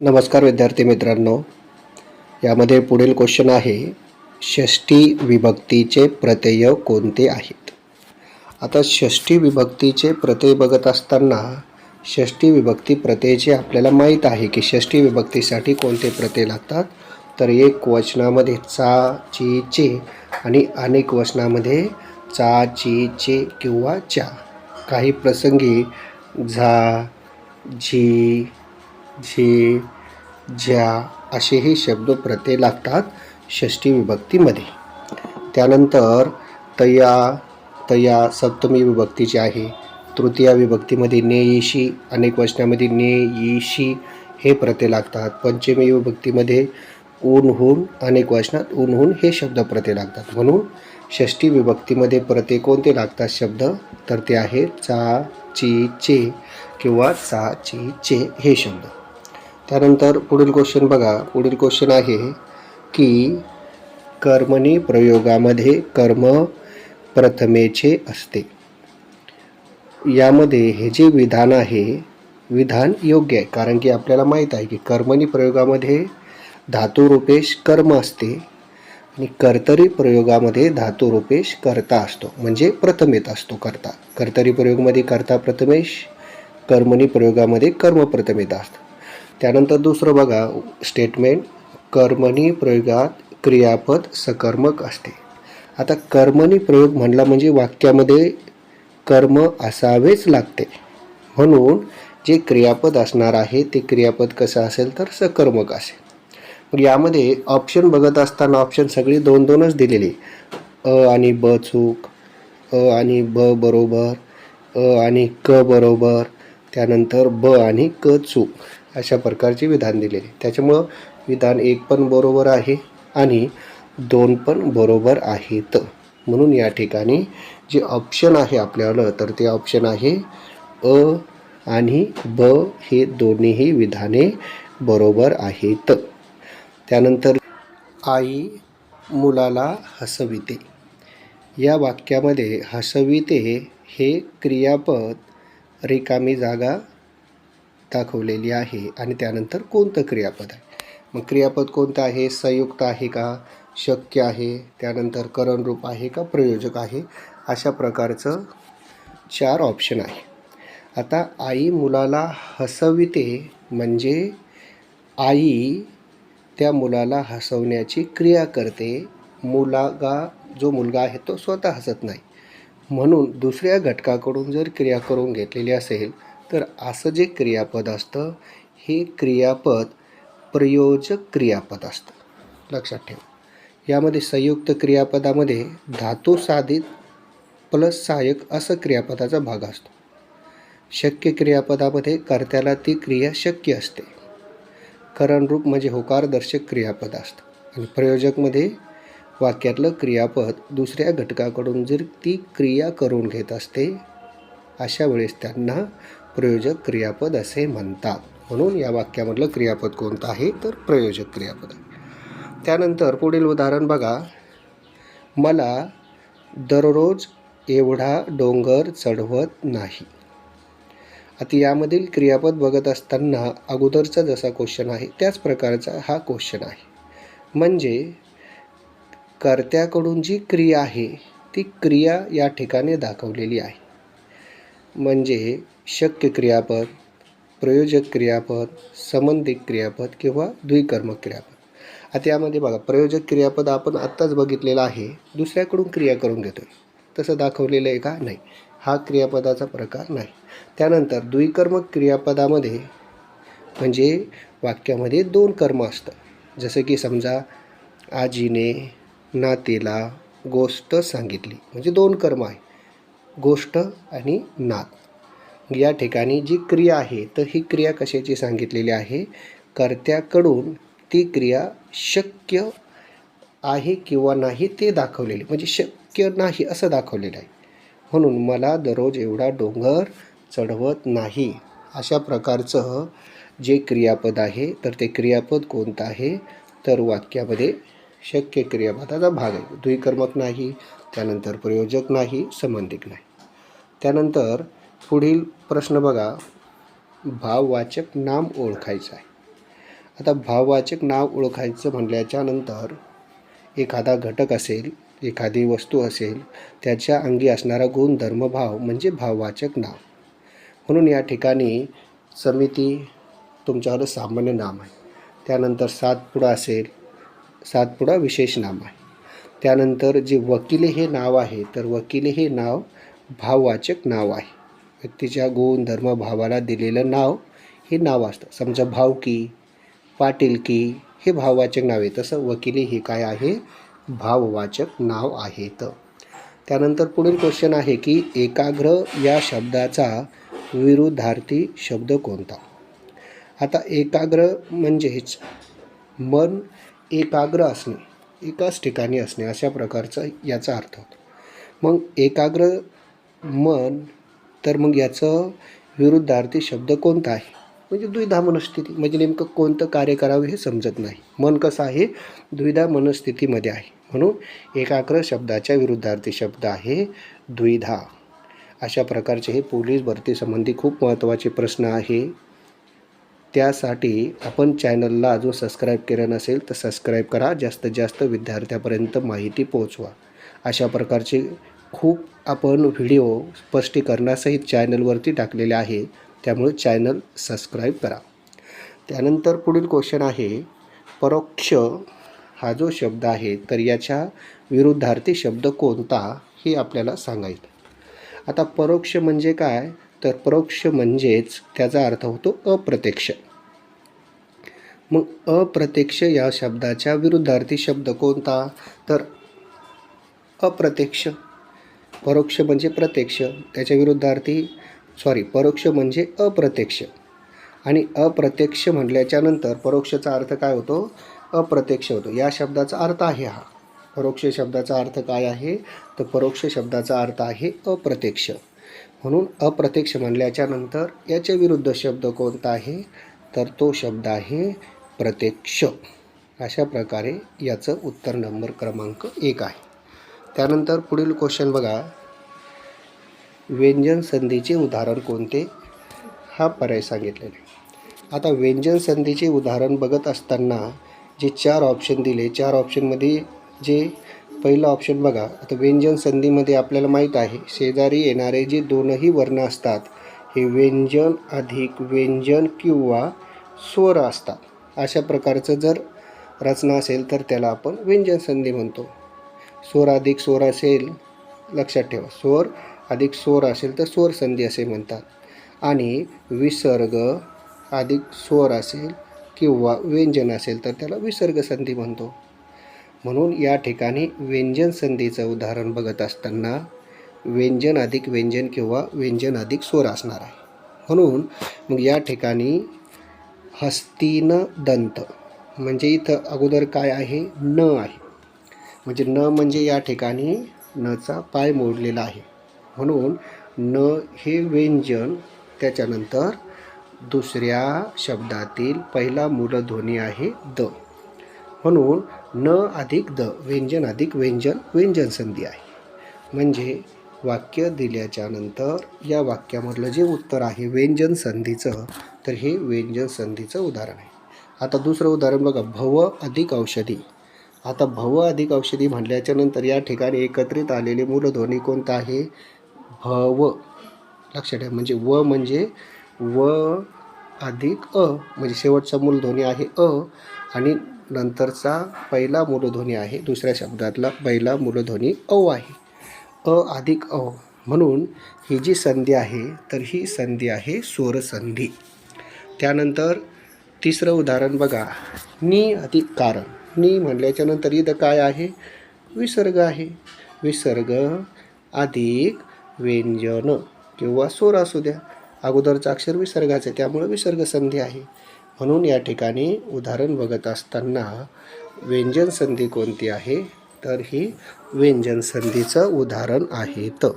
नमस्कार विद्यार्थी मित्रांनो. यामध्ये पुढील क्वेश्चन आहे षष्टी विभक्तीचे प्रत्यय कोणते आहेत? आता षष्टी विभक्तीचे प्रत्यय बघत असताना षष्टी विभक्ती प्रत्ययचे आपल्याला माहीत आहे की षष्टी विभक्तीसाठी कोणते प्रत्यय लागतात? तर एक वचनामध्ये चा ची चे आणि अनेक वचनामध्ये चा ची चे किंवा च्या. काही प्रसंगी झा झी झे ज्या असेही शब्द प्रत्यय लागतात षष्टी विभक्तीमध्ये. त्यानंतर तया तया सप्तमी विभक्तीची आहे तृतीया विभक्तीमध्ये नेईशी अनेक वचनामध्ये ने ईशी हे प्रत्यय लागतात. पंचमी विभक्तीमध्ये ऊनहून अनेक वचनात ऊनहून हे शब्द प्रत्यय लागतात. म्हणून षष्टी विभक्तीमध्ये प्रत्यय कोणते लागतात शब्द? तर ते आहे चा ची चे किंवा चा ची चे हे शब्द. त्यानंतर पुढील क्वेश्चन बघा. पुढील क्वेश्चन आहे की कर्मणी प्रयोगामध्ये कर्म प्रथमेचे असते. यामध्ये हे जे विधान आहे विधान योग्य आहे. कारण की आपल्याला माहीत आहे की कर्मणी प्रयोगामध्ये धातुरूपेश कर्म असते आणि कर्तरी प्रयोगामध्ये धातुरूपेश कर्ता असतो. म्हणजे प्रथमेत असतो कर्ता. कर्तरी प्रयोगामध्ये कर्ता प्रथमेश कर्मणी प्रयोगामध्ये कर्म प्रथमेत असतं. त्यानंतर दुसरं बघा स्टेटमेंट कर्मणी प्रयोगात क्रियापद सकर्मक असते. आता कर्मणी प्रयोग म्हणला म्हणजे वाक्यामध्ये कर्म असावेच लागते. म्हणून जे क्रियापद असणार आहे ते क्रियापद कसं असेल तर सकर्मक असेल. मग यामध्ये ऑप्शन बघत असताना ऑप्शन सगळी दोन दोनच दिलेली. अ आणि ब चूक अ आणि ब बरोबर अ आणि क बरोबर त्यानंतर ब आणि क चूक. अशा प्रकारचे विधान दिलेले त्याच्यामुळं विधान एक पण बरोबर आहे आणि दोन पण बरोबर आहेत. म्हणून या ठिकाणी जे ऑप्शन आहे आपल्याला तर ते ऑप्शन आहे अ आणि ब हे दोन्हीही विधाने बरोबर आहेत. त्यानंतर आई मुलाला हसविते. या वाक्यामध्ये हसविते हे क्रियापद रिकामी जागा दाखवलेली आहे आणि त्यानंतर कोणतं क्रियापद आहे? मग क्रियापद कोणतं आहे? संयुक्त आहे का? शक्य आहे? त्यानंतर करणरूप आहे का? प्रयोजक आहे? अशा प्रकारचं चार ऑप्शन आहे. आता आई मुलाला हसविते म्हणजे आई त्या मुलाला हसवण्याची क्रिया करते. मुलागा जो मुलगा आहे तो स्वतः हसत नाही. म्हणून दुसऱ्या घटकाकडून जर क्रिया करून घेतलेली असेल तर असं जे क्रियापद असतं हे क्रियापद प्रयोजक क्रियापद असतं. लक्षात ठेवा. यामध्ये संयुक्त क्रियापदामध्ये धातू साधित प्लस सहाय्यक असं क्रियापदाचा भाग असतो. शक्य क्रियापदामध्ये कर्त्याला ती क्रिया शक्य असते. करणरूप म्हणजे होकारदर्शक क्रियापद असतं. आणि प्रयोजकमध्ये वाक्यातलं क्रियापद दुसऱ्या घटकाकडून जर ती क्रिया करून घेत असते अशा वेळेस त्यांना प्रयोजक क्रियापद असे म्हणतात. म्हणून या वाक्यामधलं क्रियापद कोणतं आहे? तर प्रयोजक क्रियापद आहे. त्यानंतर पुढील उदाहरण बघा. मला दररोज एवढा डोंगर चढवत नाही. आता यामधील क्रियापद बघत असताना अगोदरचा जसा क्वेश्चन आहे त्याच प्रकारचा हा क्वेश्चन आहे. म्हणजे कर्त्याकडून जी क्रिया आहे ती क्रिया या ठिकाणी दाखवलेली आहे. म्हणजे शक्य क्रियापद प्रयोजक क्रियापद संबंधित क्रियापद किंवा द्विकर्मक क्रियापद. आता यामध्ये बघा प्रयोजक क्रियापद आपण आत्ताच बघितलेलं आहे दुसऱ्याकडून क्रिया करून घेतोय. तसं दाखवलेलं आहे का? नाही. हा क्रियापदाचा प्रकार नाही. त्यानंतर द्विकर्मक क्रियापदामध्ये म्हणजे वाक्यामध्ये दोन कर्म असतं. जसं की समजा आजीने नातीला गोष्ट सांगितली. म्हणजे दोन कर्म आहे गोष्ट आणि नाद. या ठिकाणी जी क्रिया आहे तर ही क्रिया कशाची सांगितलेली आहे? कर्त्याकडून ती क्रिया शक्य आहे किंवा नाही ते दाखवलेले. म्हणजे शक्य नाही असं दाखवलेलं आहे. म्हणून मला दररोज एवढा डोंगर चढवत नाही. अशा प्रकारचं जे क्रियापद आहे तर ते क्रियापद कोणतं आहे? तर वाक्यामध्ये शक्य क्रियापदाचा भाग आहे. द्विकर्मक नाही त्यानंतर प्रयोजक नाही संबंधिक नाही. त्यानंतर पुढील प्रश्न बघा. भाववाचक नाम ओळखायचं आहे. आता भाववाचक नाव ओळखायचं म्हटल्याच्यानंतर एखादा घटक असेल एखादी वस्तू असेल त्याच्या अंगी असणारा गुण धर्मभाव म्हणजे भाववाचक नाव म्हणून या ठिकाणी समिती तुमच्याकडं सामान्य नाम आहे. त्यानंतर सातपुडा असेल सातपुडा विशेष नाम आहे. त्यानंतर जे वकिले हे नाव आहे तर वकिले हे नाव भाववाचक नाव आहे. व्यक्तीच्या गुण धर्म भावाला दिलेलं नाव हे नाव असतं. समजा भावकी पाटीलकी हे भाववाचक नाव आहे. तसं वकिले हे काय आहे? भाववाचक नाव आहेत त्यानंतर पुढील क्वेश्चन आहे की एकाग्र या शब्दाचा विरुद्धार्थी शब्द कोणता? आता एकाग्र म्हणजेच मन एकाग्र असणे एकाच ठिकाणी असणे अशा प्रकारचा याचा अर्थ होतो. मग एकाग्र मन तर मग याचं विरुद्धार्थी शब्द कोणता आहे? म्हणजे द्विधा मनस्थिती म्हणजे नेमकं कोणतं कार्य करावं हे समजत नाही. मन कसं आहे? द्विधा मनस्थितीमध्ये आहे. म्हणून एकाग्र शब्दाच्या विरुद्धार्थी शब्द आहे द्विधा. अशा प्रकारचे हे पोलीस भरतीसंबंधी खूप महत्त्वाचे प्रश्न आहे. त्यासाठी आपण चॅनलला अजून सबस्क्राईब केलं नसेल तर सबस्क्राईब करा. जास्तीत जास्त विद्यार्थ्यापर्यंत माहिती पोहोचवा. अशा प्रकारचे खूप आपण व्हिडिओ स्पष्टीकरणासहित चॅनलवरती टाकलेले आहे. त्यामुळे चॅनल सबस्क्राईब करा. त्यानंतर पुढील क्वेश्चन आहे परोक्ष हा जो शब्द आहे तर याच्या विरुद्धार्थी शब्द कोणता हे आपल्याला सांगायचं. आता परोक्ष म्हणजे काय? तर परोक्ष म्हणजेच त्याचा अर्थ होतो अप्रत्यक्ष. मग अप्रत्यक्ष या शब्दाच्या विरुद्धार्थी शब्द कोणता? तर अप्रत्यक्ष. परोक्ष म्हणजे प्रत्यक्ष त्याच्या विरुद्धार्थी सॉरी परोक्ष म्हणजे अप्रत्यक्ष. आणि अप्रत्यक्ष म्हटल्याच्या नंतर परोक्षचा अर्थ काय होतो? अप्रत्यक्ष होतो. या शब्दाचा अर्थ आहे हा. परोक्ष शब्दाचा अर्थ काय आहे? तर परोक्ष शब्दाचा अर्थ आहे अप्रत्यक्ष. म्हणून अप्रत्यक्ष म्हणल्याच्या नंतर याच्या विरुद्ध शब्द कोणता आहे? तर तो शब्द आहे प्रत्यक्ष. अशा प्रकारे याचं उत्तर नंबर क्रमांक एक आहे. त्यानंतर पुढील क्वेश्चन बघा. व्यंजन संधीचे उदाहरण कोणते? हा पर्याय सांगितलेला आहे. आता व्यंजन संधीचे उदाहरण बघत असताना जे चार ऑप्शन दिले चार ऑप्शनमध्ये जे पहिलं ऑप्शन बघा. आता व्यंजन संधीमध्ये आपल्याला माहीत आहे शेजारी येणारे जे दोनही वर्ण असतात हे व्यंजन अधिक व्यंजन किंवा स्वर असतात. अशा प्रकारचं जर रचना असेल तर त्याला आपण व्यंजन संधी म्हणतो. स्वर अधिक स्वर असेल लक्षात ठेवा. स्वर अधिक स्वर असेल तर स्वर संधी असे म्हणतात. आणि विसर्ग अधिक स्वर असेल किंवा व्यंजन असेल तर त्याला विसर्ग संधी म्हणतो. म्हणून या ठिकाणी व्यंजन संधीचं उदाहरण बघत असताना व्यंजन अधिक व्यंजन किंवा व्यंजन अधिक स्वर असणार आहे. म्हणून मग या ठिकाणी हस्तीन दंत म्हणजे इथं अगोदर काय आहे? न आहे. म्हणजे न म्हणजे या ठिकाणी नचा पाय मोडलेला आहे. म्हणून न हे व्यंजन त्याच्यानंतर दुसऱ्या शब्दातील पहिला मूलध्वनी आहे द. म्हणून न अधिक द व्यंजन अधिक व्यंजन व्यंजन संधी आहे. म्हणजे वाक्य दिल्याच्या नंतर या वाक्यामधलं जे उत्तर आहे व्यंजन संधीचं तर हे व्यंजन संधीचं उदाहरण आहे. आता दुसरं उदाहरण बघा भव अधिक औषधी. आता भव अधिक औषधी म्हटल्याच्या नंतर या ठिकाणी एकत्रित आलेले मूलध्वनी कोणता आहे? भव. लक्षात ठेवा म्हणजे व म्हणजे व अधिक अ म्हणजे शेवटचा मूलध्वनी आहे अ आणि नंतरचा पहिला मूलध्वनी आहे दुसऱ्या शब्दातला पहिला मूलध्वनी अ आहे. अ अधिक अ. म्हणून ही जी संधी आहे तर ही संधी आहे स्वरसंधी. त्यानंतर तिसरं उदाहरण बघा. नी अधिक कारण. नी म्हणल्याच्या नंतर इथं काय आहे? विसर्ग आहे. विसर्ग अधिक व्यंजन किंवा स्वर असू द्या. अगोदरचं अक्षर विसर्गाचं आहे त्यामुळे विसर्ग संधी आहे. म्हणून या ठिकाणी उदाहरण बघत असताना व्यंजन संधी कोणती आहे? तर ही व्यंजन संधीचं उदाहरण आहे. तर